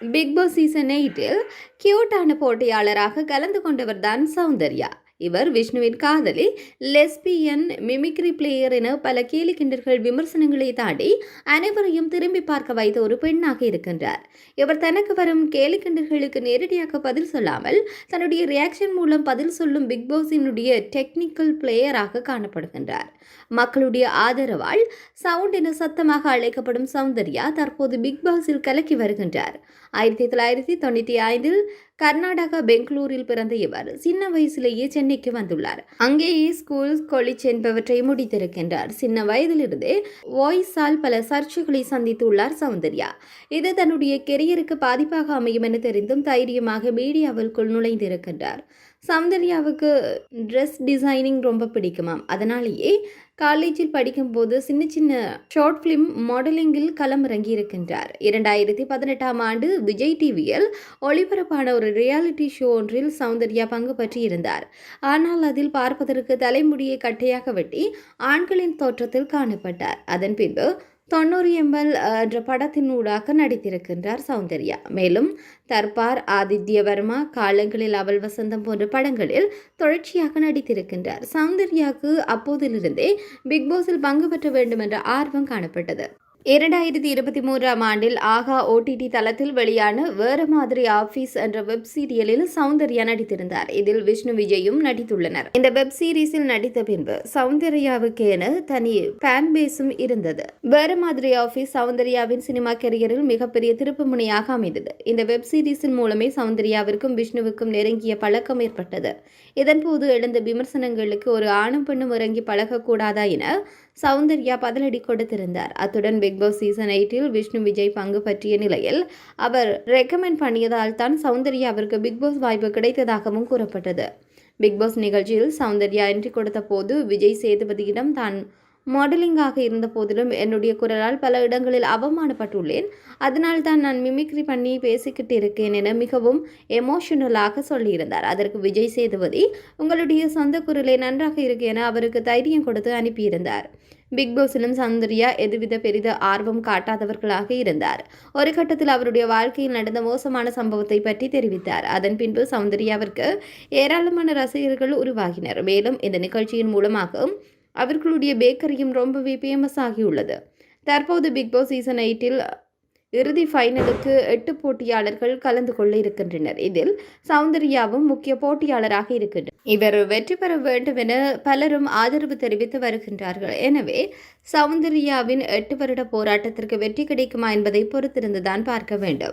Big Boss season எயிட்டில் கியூட்டான போட்டியாளராக கலந்து கொண்டவர்தான் சௌந்தர்யா. இவர் விஷ்ணுவின் காதலி லெஸ்பியன் மிமிக்ரி பிளேயர் என பல கேலி கிண்டர்கள் விமர்சனங்களை தாண்டி அனைவரையும் திரும்பி பார்க்க வைத்த ஒரு பெண்ணாக இருக்கின்றார். இவர் தனக்கு வரும் கேலி கிண்டர்களுக்கு நேரடியாக பதில் சொல்லாமல் தன்னுடைய ரியாக்ஷன் மூலம் பதில் சொல்லும் பிக் பாஸினுடைய டெக்னிக்கல் பிளேயராக காணப்படுகின்றார். மக்களுடைய ஆதரவால் சவுண்ட் என சத்தமாக அழைக்கப்படும் சௌந்தர்யா தற்போது பிக் பாஸில் கலக்கி வருகின்றார். ஆயிரத்தி தொள்ளாயிரத்தி தொண்ணூற்றி ஐந்தில் கர்நாடகா பெங்களூரில் பிறந்த இவர் சின்ன வயசிலேயே சென்னைக்கு வந்துள்ளார். அங்கேயே ஸ்கூல் காலேஜ் என்பவற்றை முடித்திருக்கின்றார். சின்ன வயதிலிருந்தே வாய்ஸால் பல சர்ச்சைகளை சந்தித்துள்ளார் சௌந்தர்யா. இது தன்னுடைய கெரியருக்கு பாதிப்பாக அமையும் என தெரிந்தும் தைரியமாக மீடியாவிற்குள் நுழைந்திருக்கின்றார். சௌந்தர்யாவுக்கு ட்ரெஸ் டிசைனிங் ரொம்ப பிடிக்குமாம் அதனாலேயே காலேஜில் படிக்கும்போது சின்ன சின்ன ஷார்ட் ஃபிலிம் மாடலிங்கில் களமிறங்கி இருக்கின்றார். இரண்டாயிரத்தி பதினெட்டாம் ஆண்டு விஜய் டிவியில் ஒளிபரப்பான ஒரு ரியாலிட்டி ஷோ ஒன்றில் சௌந்தர்யா பங்கு பற்றி இருந்தார் ஆனால் அதில் பார்ப்பதற்கு தலைமுடியை கட்டையாக வெட்டி ஆண்களின் தோற்றத்தில் காணப்பட்டார். அதன் பின்பு தொண்ணூறு எம்எல் என்ற படத்தினூடாக நடித்திருக்கின்றார் சௌந்தர்யா. மேலும் தர்பார் ஆதித்யவர்மா காலங்களில் அவள் வசந்தம் போன்ற படங்களில் தொடர்ச்சியாக நடித்திருக்கின்றார். சௌந்தர்யாவுக்கு அப்போதிலிருந்தே பிக் பாஸில் பங்கு பெற்ற வேண்டும் என்ற ஆர்வம் காணப்பட்டது. இரண்டாயிரத்தி இருபத்தி மூன்றாம் ஆண்டில் ஆகா ஓடிடி தளத்தில் வெளியான வேறு மாதிரி ஆபீஸ் என்ற வெப் சீரியலில் சௌந்தர்யா நடித்திருந்தார். இதில் விஷ்ணு விஜயும் நடித்துள்ளனர். இந்த வெப் சீரிஸில் நடித்த பின்பு சௌந்தர்யாவுக்கு என தனி ஃபேன் பேஸும் இருந்தது. வேறு மாதிரி ஆபீஸ் சௌந்தர்யாவின் சினிமா கெரியரில் மிகப்பெரிய திருப்பு முனையாக அமைந்தது. இந்த வெப் சீரிஸின் மூலமே சௌந்தர்யாவிற்கும் விஷ்ணுவுக்கும் நெருங்கிய பழக்கம் ஏற்பட்டது. இதன்போது எழுந்த விமர்சனங்களுக்கு ஒரு ஆணும் பெண்ணும் இறங்கி பழகக்கூடாதா என சௌந்தர்யா பதிலடி கொடுத்திருந்தார். அத்துடன் பிக் பாஸ் சீசன் எயிட்டில் விஷ்ணு விஜய் பங்கு பற்றிய நிலையில் அவர் ரெக்கமெண்ட் பண்ணியதால் தான் சௌந்தர்யாவிற்கு பிக் பாஸ் வாய்ப்பு கிடைத்ததாகவும் கூறப்பட்டது. பிக் பாஸ் நிகழ்ச்சியில் சௌந்தர்யா என்ட்ரி கொடுத்த போது விஜய் சேதுபதியிடம் தான் மாடலிங்காக இருந்த போதிலும் என்னுடைய குரலால் பல இடங்களில் அவமானப்பட்டுள்ளேன். அதனால் தான் நான் மிமிக்ரி பண்ணி பேசிக்கிட்டு இருக்கேன் என மிகவும் எமோஷனலாக சொல்லியிருந்தார். அதற்கு விஜய் சேதுபதி உங்களுடைய சொந்த குரலே நன்றாக இருக்கு என அவருக்கு தைரியம் கொடுத்து அனுப்பியிருந்தார். பிக் பாஸிலும் சௌந்தர்யா எதுவித பெரித ஆர்வம் காட்டாதவர்களாக இருந்தார். ஒரு கட்டத்தில் அவருடைய வாழ்க்கையில் நடந்த மோசமான சம்பவத்தை பற்றி தெரிவித்தார். அதன் பின்பு சௌந்தர்யாவிற்கு ஏராளமான ரசிகர்கள் உருவாகினர். மேலும் இந்த நிகழ்ச்சியின் மூலமாக அவர்களுடைய பேக்கரியும் ரொம்பவே ஃபேமஸ் ஆகியுள்ளது. தற்போது பிக் பாஸ் சீசன் எயிட்டில் இறுதி ஃபைனலுக்கு எட்டு போட்டியாளர்கள் கலந்து கொள்ள இருக்கின்றனர். இதில் சௌந்தர்யாவும் முக்கிய போட்டியாளராக இருக்கின்றனர். இவர் வெற்றி பெற வேண்டும் என பலரும் ஆதரவு தெரிவித்து வருகின்றார்கள். எனவே சௌந்தர்யாவின் எட்டு வருட போராட்டத்திற்கு வெற்றி கிடைக்குமா என்பதை பொறுத்திருந்துதான் பார்க்க வேண்டும்.